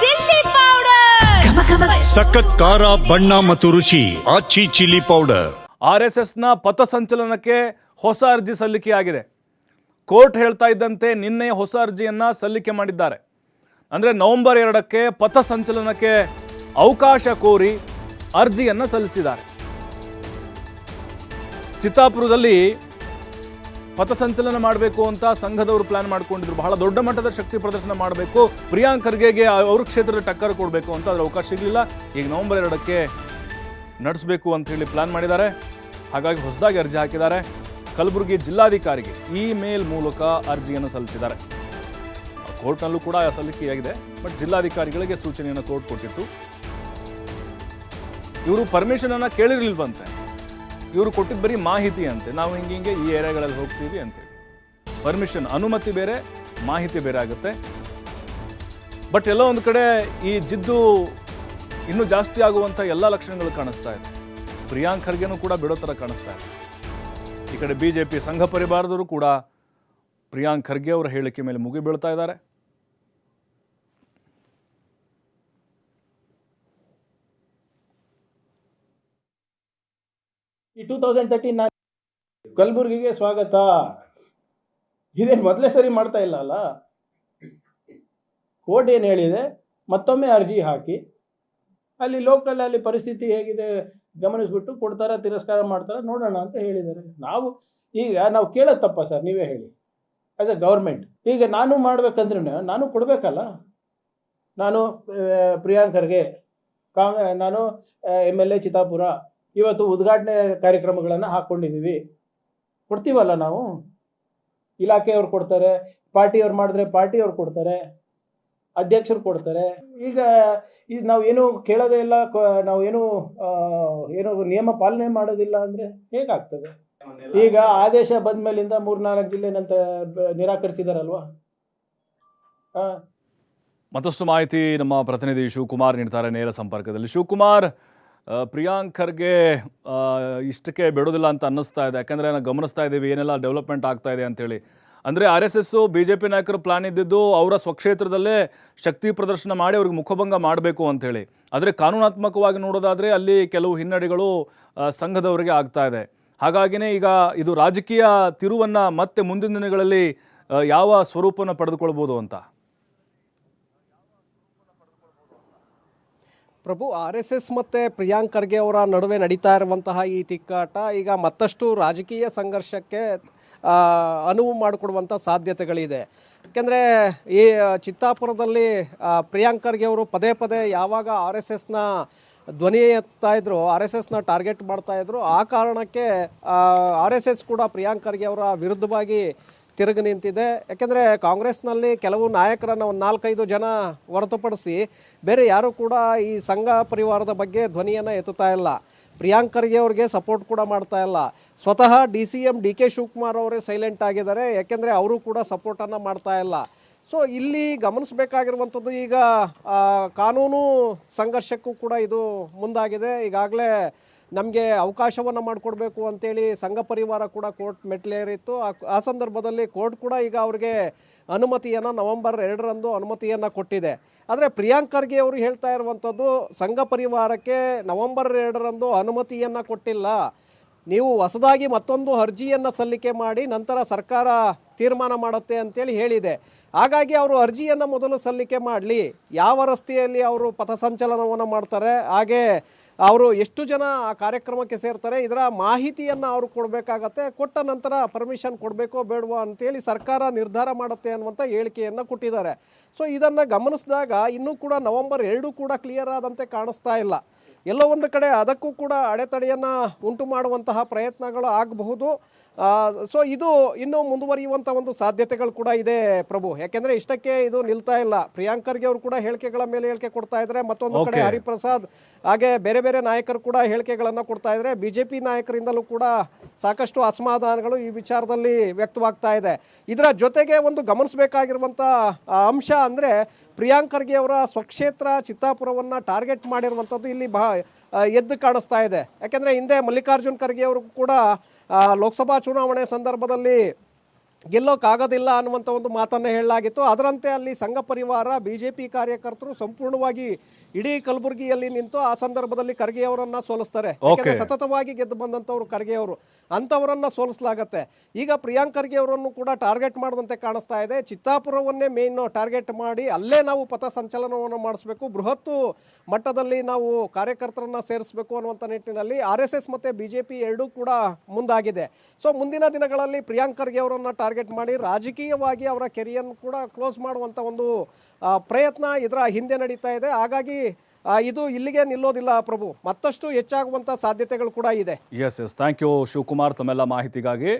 Chilli powder. ಸಖತ್ ಖಾರ ಬಣ್ಣ ಮತ್ತು ರುಚಿ Aachi chilli powder. R S ಎಸ್ನ ಪಥಸಂಚಲನಕ್ಕೆ ಹೊಸ ಅರ್ಜಿ ಸಲ್ಲಿಕೆಯಾಗಿದೆ. ಕೋರ್ಟ್ ಹೇಳ್ತಾ ಇದ್ದಂತೆ ನಿನ್ನೆ ಹೊಸ ಅರ್ಜಿಯನ್ನು ಸಲ್ಲಿಕೆ ಮಾಡಿದ್ದಾರೆ. ಅಂದರೆ ನವೆಂಬರ್ ಎರಡಕ್ಕೆ ಪಥಸಂಚಲನಕ್ಕೆ ಅವಕಾಶ ಕೋರಿ ಅರ್ಜಿಯನ್ನು ಸಲ್ಲಿಸಿದ್ದಾರೆ. ಚಿತ್ತಾಪುರದಲ್ಲಿ ಪಥಸಂಚಲನ ಮಾಡಬೇಕು ಅಂತ ಸಂಘದವರು ಪ್ಲಾನ್ ಮಾಡ್ಕೊಂಡಿದ್ರು. ಬಹಳ ದೊಡ್ಡ ಮಟ್ಟದ ಶಕ್ತಿ ಪ್ರದರ್ಶನ ಮಾಡಬೇಕು. ಪ್ರಿಯಾಂಕ್ ಖರ್ಗೆಗೆ ಅವ್ರ ಕ್ಷೇತ್ರದ ಟಕ್ಕರ್ ಕೊಡಬೇಕು ಅಂತ ಅದರ ಅವಕಾಶ ಸಿಗಲಿಲ್ಲ. ಈಗ ನವೆಂಬರ್ ಎರಡಕ್ಕೆ ನಡೆಸಬೇಕು ಅಂತ ಹೇಳಿ ಪ್ಲಾನ್ ಮಾಡಿದ್ದಾರೆ. ಹಾಗಾಗಿ ಹೊಸದಾಗಿ ಅರ್ಜಿ ಹಾಕಿದ್ದಾರೆ. ಕಲಬುರಗಿ ಜಿಲ್ಲಾಧಿಕಾರಿಗೆ ಇಮೇಲ್ ಮೂಲಕ ಅರ್ಜಿಯನ್ನು ಸಲ್ಲಿಸಿದ್ದಾರೆ. ಕೋರ್ಟ್ನಲ್ಲೂ ಕೂಡ ಸಲ್ಲಿಕೆಯಾಗಿದೆ, ಬಟ್ ಜಿಲ್ಲಾಧಿಕಾರಿಗಳಿಗೆ ಸೂಚನೆಯನ್ನು ಕೋರ್ಟ್ ಕೊಟ್ಟಿತ್ತು. ಇವರು ಪರ್ಮಿಷನ್ ಅನ್ನ ಕೇಳಿರ್ಲಿಲ್ವಂತೆ. ಇವರು ಕೊಟ್ಟಿದ್ದು ಬರೀ ಮಾಹಿತಿ ಅಂತೆ. ನಾವು ಹಿಂಗೆ ಹಿಂಗೆ ಈ ಏರಿಯಾಗಳಲ್ಲಿ ಹೋಗ್ತೀವಿ ಅಂತೇಳಿ ಪರ್ಮಿಷನ್ ಅನುಮತಿ ಬೇರೆ, ಮಾಹಿತಿ ಬೇರೆ ಆಗುತ್ತೆ. ಬಟ್ ಎಲ್ಲೋ ಒಂದು ಕಡೆ ಈ ಜಿದ್ದು ಇನ್ನೂ ಜಾಸ್ತಿ ಆಗುವಂಥ ಎಲ್ಲ ಲಕ್ಷಣಗಳು ಕಾಣಿಸ್ತಾ ಇದೆ. ಪ್ರಿಯಾಂಕ್ ಖರ್ಗೆನೂ ಕೂಡ ಬಿಡೋ ಥರ ಕಾಣಿಸ್ತಾ ಇದೆ. ಈ ಕಡೆ ಬಿ ಜೆ ಪಿ ಸಂಘ ಪರಿವಾರದವರು ಕೂಡ ಪ್ರಿಯಾಂಕ್ ಖರ್ಗೆ ಅವರ ಹೇಳಿಕೆ ಮೇಲೆ ಮುಗಿ ಬೀಳ್ತಾ ಇದ್ದಾರೆ. ಈ ಟೂ ತೌಸಂಡ್ ತರ್ಟೀನ್ ನಾನು ಕಲಬುರ್ಗಿಗೆ ಸ್ವಾಗತ. ಇದೇ ಮೊದಲೇ ಸರಿ ಮಾಡ್ತಾ ಇಲ್ಲ ಅಲ್ಲ? ಕೋರ್ಟ್ ಏನು ಹೇಳಿದೆ? ಮತ್ತೊಮ್ಮೆ ಅರ್ಜಿ ಹಾಕಿ. ಅಲ್ಲಿ ಲೋಕಲ್ ಅಲ್ಲಿ ಪರಿಸ್ಥಿತಿ ಹೇಗಿದೆ? ಗಮನಿಸ್ಬಿಟ್ಟು ಕೊಡ್ತಾರ, ತಿರಸ್ಕಾರ ಮಾಡ್ತಾರ, ನೋಡೋಣ ಅಂತ ಹೇಳಿದ್ದಾರೆ. ನಾವು ಈಗ ನಾವು ಕೇಳೋದು ತಪ್ಪ ಸರ್, ನೀವೇ ಹೇಳಿ. ಆಸ್ ಎ ಗೌರ್ಮೆಂಟ್ ಈಗ ನಾನು ಮಾಡ್ಬೇಕಂದ್ರೆ ನಾನು ಕೊಡಬೇಕಲ್ಲ? ನಾನು ಪ್ರಿಯಾಂಕರ್ಗೆ, ಕಾಂಗ್, ನಾನು ಎಂ ಎಲ್ ಎ ಚಿತ್ತಾಪುರ ಇವತ್ತು ಉದ್ಘಾಟನೆ ಕಾರ್ಯಕ್ರಮಗಳನ್ನು ಹಾಕ್ಕೊಂಡಿದ್ದೀವಿ ಕೊಡ್ತೀವಲ್ಲ ನಾವು? ಇಲಾಖೆಯವ್ರು ಕೊಡ್ತಾರೆ, ಪಾರ್ಟಿಯವ್ರು ಮಾಡಿದ್ರೆ ಪಾರ್ಟಿಯವ್ರು ಕೊಡ್ತಾರೆ, ಅಧ್ಯಕ್ಷರು ಕೊಡ್ತಾರೆ. ಈಗ ಇದು ನಾವು ಏನು ಕೇಳೋದೇ ಇಲ್ಲ ನಾವು ಏನು ಏನು ನಿಯಮ ಪಾಲನೆ ಮಾಡೋದಿಲ್ಲ ಅಂದರೆ ಹೇಗಾಗ್ತದೆ? ಈಗ ಆದೇಶ ಬಂದ ಮೇಲಿಂದ ಮೂರ್ನಾಲ್ಕು ಜಿಲ್ಲೆ ನಂತರ ನಿರಾಕರಿಸಿದಾರಲ್ವಾ? ಮತ್ತಷ್ಟು ಮಾಹಿತಿ ನಮ್ಮ ಪ್ರತಿನಿಧಿ ಶಿವಕುಮಾರ್ ನೀಡ್ತಾರೆ ನೇರ ಸಂಪರ್ಕದಲ್ಲಿ. ಶಿವಕುಮಾರ್ ಪ್ರಿಯಾಂಕ್ ಖರ್ಗೆ ಇಷ್ಟಕ್ಕೆ ಬಿಡೋದಿಲ್ಲ ಅಂತ ಅನ್ನಿಸ್ತಾ ಇದೆ. ಯಾಕಂದರೆ ನಾವು ಗಮನಿಸ್ತಾ ಇದ್ದೀವಿ, ಏನೆಲ್ಲ ಡೆವಲಪ್ಮೆಂಟ್ ಆಗ್ತಾ ಇದೆ ಅಂತೇಳಿ. ಅಂದರೆ R S S B J P ನಾಯಕರು ಪ್ಲಾನ್ ಇದ್ದಿದ್ದು ಅವರ ಸ್ವಕ್ಷೇತ್ರದಲ್ಲೇ ಶಕ್ತಿ ಪ್ರದರ್ಶನ ಮಾಡಿ ಅವ್ರಿಗೆ ಮುಖಭಂಗ ಮಾಡಬೇಕು ಅಂಥೇಳಿ ಆದರೆ ಕಾನೂನಾತ್ಮಕವಾಗಿ ನೋಡೋದಾದರೆ ಅಲ್ಲಿ ಕೆಲವು ಹಿನ್ನಡೆಗಳು ಸಂಘದವರಿಗೆ ಆಗ್ತಾ ಇದೆ. ಹಾಗಾಗಿನೇ ಈಗ ಇದು ರಾಜಕೀಯ ತಿರುವನ್ನು ಮತ್ತೆ ಮುಂದಿನ ದಿನಗಳಲ್ಲಿ ಯಾವ ಸ್ವರೂಪನ ಪಡೆದುಕೊಳ್ಬೋದು ಅಂತ? ಪ್ರಭು, ಆರ್ ಎಸ್ ಎಸ್ ಮತ್ತು ಪ್ರಿಯಾಂಕ್ ಖರ್ಗೆ ಅವರ ನಡುವೆ ನಡೀತಾ ಇರುವಂತಹ ಈ ತಿಕ್ಕಾಟ ಈಗ ಮತ್ತಷ್ಟು ರಾಜಕೀಯ ಸಂಘರ್ಷಕ್ಕೆ ಅನುವು ಮಾಡಿಕೊಡುವಂಥ ಸಾಧ್ಯತೆಗಳಿದೆ. ಯಾಕೆಂದರೆ ಈ ಚಿತ್ತಾಪುರದಲ್ಲಿ ಪ್ರಿಯಾಂಕ್ ಖರ್ಗೆ ಅವರು ಪದೇ ಪದೇ ಯಾವಾಗ ಆರ್ ಎಸ್ ಎಸ್ನ ಧ್ವನಿ ಎತ್ತಾ ಇದ್ರು, ಆರ್ ಎಸ್ ಎಸ್ನ ಟಾರ್ಗೆಟ್ ಮಾಡ್ತಾ ಇದ್ರು, ಆ ಕಾರಣಕ್ಕೆ ಆರ್ ಎಸ್ ಎಸ್ ಕೂಡ ಪ್ರಿಯಾಂಕ್ ಖರ್ಗೆ ಅವರ ವಿರುದ್ಧವಾಗಿ ತಿರುಗಿ ನಿಂತಿದೆ ಯಾಕೆಂದರೆ ಕಾಂಗ್ರೆಸ್ನಲ್ಲಿ ಕೆಲವು ನಾಯಕರನ್ನು ಒಂದು ನಾಲ್ಕೈದು ಜನ ಹೊರತುಪಡಿಸಿ ಬೇರೆ ಯಾರೂ ಕೂಡ ಈ ಸಂಘ ಪರಿವಾರದ ಬಗ್ಗೆ ಧ್ವನಿಯನ್ನು ಎತ್ತುತ್ತಾ ಇಲ್ಲ. ಪ್ರಿಯಾಂಕರಿಗೆ ಖರ್ಗೆ ಅವ್ರಿಗೆ ಸಪೋರ್ಟ್ ಕೂಡ ಮಾಡ್ತಾ ಇಲ್ಲ. ಸ್ವತಃ D C M D K Shivakumar ಅವರೇ ಸೈಲೆಂಟ್ ಆಗಿದ್ದಾರೆ. ಯಾಕೆಂದರೆ ಅವರು ಕೂಡ ಸಪೋರ್ಟನ್ನು ಮಾಡ್ತಾ ಇಲ್ಲ. ಸೊ, ಇಲ್ಲಿ ಗಮನಿಸಬೇಕಾಗಿರುವಂಥದ್ದು ಈಗ ಕಾನೂನು ಸಂಘರ್ಷಕ್ಕೂ ಕೂಡ ಇದು ಮುಂದಾಗಿದೆ. ಈಗಾಗಲೇ ನಮಗೆ ಅವಕಾಶವನ್ನು ಮಾಡಿಕೊಡ್ಬೇಕು ಅಂತೇಳಿ ಸಂಘ ಪರಿವಾರ ಕೂಡ ಕೋರ್ಟ್ ಮೆಟ್ಲೇರಿತ್ತು ಆ ಸಂದರ್ಭದಲ್ಲಿ ಕೋರ್ಟ್ ಕೂಡ ಈಗ ಅವ್ರಿಗೆ ಅನುಮತಿಯನ್ನು ನವೆಂಬರ್ ಎರಡರಂದು ಅನುಮತಿಯನ್ನು ಕೊಟ್ಟಿದೆ. ಆದರೆ ಪ್ರಿಯಾಂಕ್ ಖರ್ಗೆ ಅವರು ಹೇಳ್ತಾ ಇರುವಂಥದ್ದು, ಸಂಘ ಪರಿವಾರಕ್ಕೆ ನವೆಂಬರ್ ಎರಡರಂದು ಅನುಮತಿಯನ್ನು ಕೊಟ್ಟಿಲ್ಲ. ನೀವು ಹೊಸದಾಗಿ ಮತ್ತೊಂದು ಅರ್ಜಿಯನ್ನು ಸಲ್ಲಿಕೆ ಮಾಡಿ ನಂತರ ಸರ್ಕಾರ ತೀರ್ಮಾನ ಮಾಡುತ್ತೆ ಅಂತೇಳಿ ಹೇಳಿದೆ. ಹಾಗಾಗಿ ಅವರು ಅರ್ಜಿಯನ್ನು ಮೊದಲು ಸಲ್ಲಿಕೆ ಮಾಡಲಿ. ಯಾವ ರಸ್ತೆಯಲ್ಲಿ ಅವರು ಪಥಸಂಚಲನವನ್ನು ಮಾಡ್ತಾರೆ, ಹಾಗೆ ಅವರು ಎಷ್ಟು ಜನ ಆ ಕಾರ್ಯಕ್ರಮಕ್ಕೆ ಸೇರ್ತಾರೆ, ಇದರ ಮಾಹಿತಿಯನ್ನು ಅವರು ಕೊಡಬೇಕಾಗತ್ತೆ, ಕೊಟ್ಟ ನಂತರ ಪರ್ಮಿಷನ್ ಕೊಡಬೇಕೋ ಬೇಡವೋ ಅಂತೇಳಿ ಸರ್ಕಾರ ನಿರ್ಧಾರ ಮಾಡುತ್ತೆ ಅನ್ನುವಂಥ ಹೇಳಿಕೆಯನ್ನು ಕೊಟ್ಟಿದ್ದಾರೆ. ಸೊ ಇದನ್ನು ಗಮನಿಸಿದಾಗ ಇನ್ನೂ ಕೂಡ ನವೆಂಬರ್ ಎರಡು ಕೂಡ ಕ್ಲಿಯರ್ ಆದಂತೆ ಕಾಣಿಸ್ತಾ ಇಲ್ಲ. ಎಲ್ಲೋ ಒಂದು ಕಡೆ ಅದಕ್ಕೂ ಕೂಡ ಅಡೆತಡೆಯನ್ನು ಉಂಟು ಮಾಡುವಂತಹ ಪ್ರಯತ್ನಗಳು ಆಗಬಹುದು. ಸೊ ಇದು ಇನ್ನೂ ಮುಂದುವರಿಯುವಂಥ ಒಂದು ಸಾಧ್ಯತೆಗಳು ಕೂಡ ಇದೆ ಪ್ರಭು. ಯಾಕೆಂದ್ರೆ ಇಷ್ಟಕ್ಕೆ ಇದು ನಿಲ್ತಾ ಇಲ್ಲ. ಪ್ರಿಯಾಂಕರ್ಗೆ ಅವರು ಕೂಡ ಹೇಳಿಕೆಗಳ ಮೇಲೆ ಹೇಳಿಕೆ ಕೊಡ್ತಾ ಇದ್ದಾರೆ ಮತ್ತೊಂದು ಕಡೆ ಹರಿಪ್ರಸಾದ್ ಹಾಗೆ ಬೇರೆ ಬೇರೆ ನಾಯಕರು ಕೂಡ ಹೇಳಿಕೆಗಳನ್ನು ಕೊಡ್ತಾ ಇದ್ದಾರೆ ಬಿಜೆಪಿ ನಾಯಕರಿಂದಲೂ ಕೂಡ ಸಾಕಷ್ಟು ಅಸಮಾಧಾನಗಳು ಈ ವಿಚಾರದಲ್ಲಿ ವ್ಯಕ್ತವಾಗ್ತಾ ಇದೆ. ಇದರ ಜೊತೆಗೆ ಒಂದು ಗಮನಿಸಬೇಕಾಗಿರುವಂಥ ಅಂಶ ಅಂದರೆ ಪ್ರಿಯಾಂಕರ್ಗೆ ಅವರ ಸ್ವಕ್ಷೇತ್ರ ಚಿತ್ತಾಪುರವನ್ನು ಟಾರ್ಗೆಟ್ ಮಾಡಿರುವಂಥದ್ದು ಇಲ್ಲಿ ಬಹ ಎದ್ದು ಕಾಣಿಸ್ತಾ ಇದೆ. ಯಾಕೆಂದರೆ ಹಿಂದೆ ಮಲ್ಲಿಕಾರ್ಜುನ್ ಖರ್ಗೆ ಅವರು ಕೂಡ ಲೋಕಸಭಾ ಚುನಾವಣೆ ಸಂದರ್ಭದಲ್ಲಿ ಗೆಲ್ಲೋಕ್ಕಾಗೋದಿಲ್ಲ ಅನ್ನುವಂಥ ಒಂದು ಮಾತನ್ನು ಹೇಳಲಾಗಿತ್ತು. ಅದರಂತೆ ಅಲ್ಲಿ ಸಂಘ ಪರಿವಾರ ಬಿ ಜೆ ಪಿ ಕಾರ್ಯಕರ್ತರು ಸಂಪೂರ್ಣವಾಗಿ ಇಡೀ ಕಲಬುರಗಿಯಲ್ಲಿ ನಿಂತು ಆ ಸಂದರ್ಭದಲ್ಲಿ ಖರ್ಗೆ ಅವರನ್ನ ಸೋಲಿಸ್ತಾರೆ ಸತತವಾಗಿ ಗೆದ್ದು ಬಂದಂಥವ್ರು ಖರ್ಗೆ ಅವರು ಅಂಥವರನ್ನ ಸೋಲಿಸಲಾಗತ್ತೆ. ಈಗ ಪ್ರಿಯಾಂಕ್ ಖರ್ಗೆ ಅವರನ್ನು ಕೂಡ ಟಾರ್ಗೆಟ್ ಮಾಡುವಂತೆ ಕಾಣಿಸ್ತಾ ಇದೆ. ಚಿತ್ತಾಪುರವನ್ನೇ ಮೇನ್ ಟಾರ್ಗೆಟ್ ಮಾಡಿ ಅಲ್ಲೇ ನಾವು ಪಥ ಸಂಚಲನವನ್ನು ಮಾಡಿಸ್ಬೇಕು. ಬೃಹತ್ತು ಮಟ್ಟದಲ್ಲಿ ನಾವು ಕಾರ್ಯಕರ್ತರನ್ನ ಸೇರಿಸಬೇಕು ಅನ್ನುವಂಥ ನಿಟ್ಟಿನಲ್ಲಿ ಆರ್ ಎಸ್ ಎಸ್ ಮತ್ತು ಬಿ ಜೆ ಪಿ ಎರಡೂ ಕೂಡ ಮುಂದಾಗಿದೆ. ಸೊ ಮುಂದಿನ ದಿನಗಳಲ್ಲಿ ಪ್ರಿಯಾಂಕ್ ಖರ್ಗೆ ಅವರನ್ನು ಟಾರ್ಗೆಟ್ ಮಾಡಿ ರಾಜಕೀಯವಾಗಿ ಅವರ ಕೆರಿಯರ್ ಕೂಡ ಕ್ಲೋಸ್ ಮಾಡುವಂಥ ಒಂದು ಪ್ರಯತ್ನ ಇದರ ಹಿಂದೆ ನಡೀತಾ ಇದೆ. ಹಾಗಾಗಿ ಇದು ಇಲ್ಲಿಗೆ ನಿಲ್ಲೋದಿಲ್ಲ ಪ್ರಭು. ಮತ್ತಷ್ಟು ಹೆಚ್ಚಾಗುವಂಥ ಸಾಧ್ಯತೆಗಳು ಕೂಡ ಇದೆ. S S thank you Shivakumar, ತಮ್ಮೆಲ್ಲ ಮಾಹಿತಿಗಾಗಿ.